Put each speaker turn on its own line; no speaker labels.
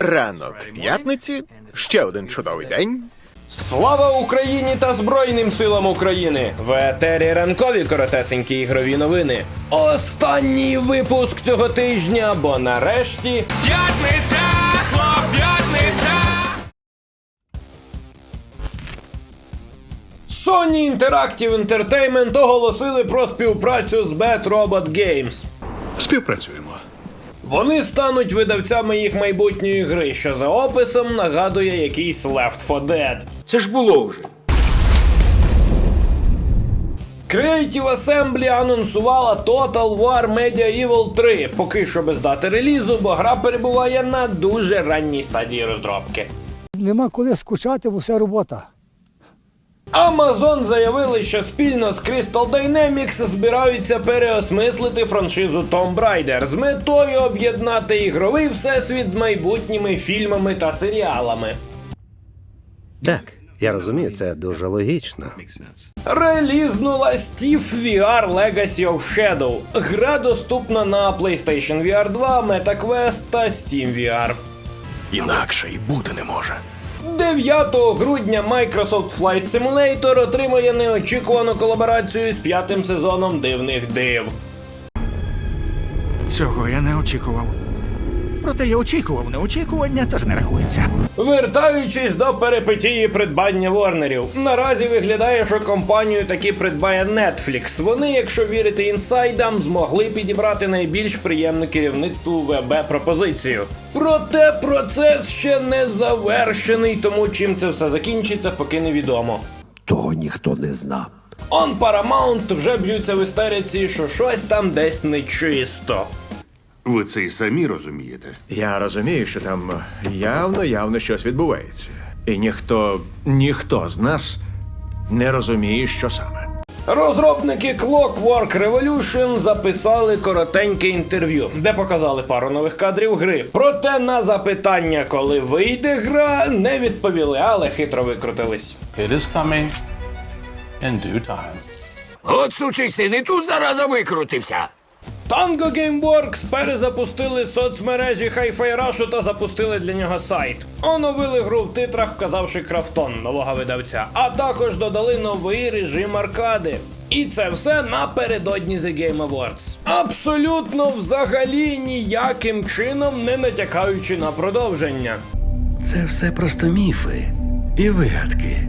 Ранок п'ятниці, ще один чудовий день.
Слава Україні та Збройним силам України! В етері ранкові коротесенькі ігрові новини. Останній випуск цього тижня, бо нарешті
П'ятниця, хлоп, п'ятниця!
Sony Interactive Entertainment оголосили про співпрацю з Bad Robot Games.
Співпрацюємо.
Вони стануть видавцями їх майбутньої гри, що за описом нагадує якийсь Left 4 Dead.
Це ж було вже.
Creative Assembly анонсувала Total War Medieval 3, поки що без дати релізу, бо гра перебуває на дуже ранній стадії розробки.
Нема коли скучати, бо все робота.
Amazon заявили, що спільно з Crystal Dynamics збираються переосмислити франшизу Tomb Raider з метою об'єднати ігровий всесвіт з майбутніми фільмами та серіалами.
Так, я розумію, це дуже логічно.
Релізнула Steve VR Legacy of Shadow. Гра доступна на PlayStation VR 2, MetaQuest та Steam VR.
Інакше і бути не може.
9 грудня Microsoft Flight Simulator отримує неочікувану колаборацію з п'ятим сезоном дивних див.
Цього я не очікував. Проте я очікував неочікування, тож не рахується.
Вертаючись до перипетії придбання Ворнерів, наразі виглядає, що компанію таки придбає Netflix. Вони, якщо вірити інсайдам, змогли підібрати найбільш приємну керівництву ВБ пропозицію. Проте процес ще не завершений, тому чим це все закінчиться, поки невідомо.
Того ніхто не знав.
Он Paramount вже б'ються в істериці, що щось там десь нечисто.
Ви це і самі розумієте.
Я розумію, що там явно, явно щось відбувається. І ніхто, ніхто з нас не розуміє, що саме.
Розробники Clockwork Revolution записали коротеньке інтерв'ю, де показали пару нових кадрів гри. Проте на запитання, коли вийде гра, не відповіли, але хитро викрутились.
It is coming in due time.
От сучий син і тут зараза викрутився.
Tango Gameworks перезапустили соцмережі Hi-Fi Rush та запустили для нього сайт. Оновили гру в титрах, вказавши крафтон нового видавця, а також додали новий режим аркади. І це все напередодні The Game Awards. Абсолютно взагалі ніяким чином не натякаючи на продовження.
Це все просто міфи і вигадки.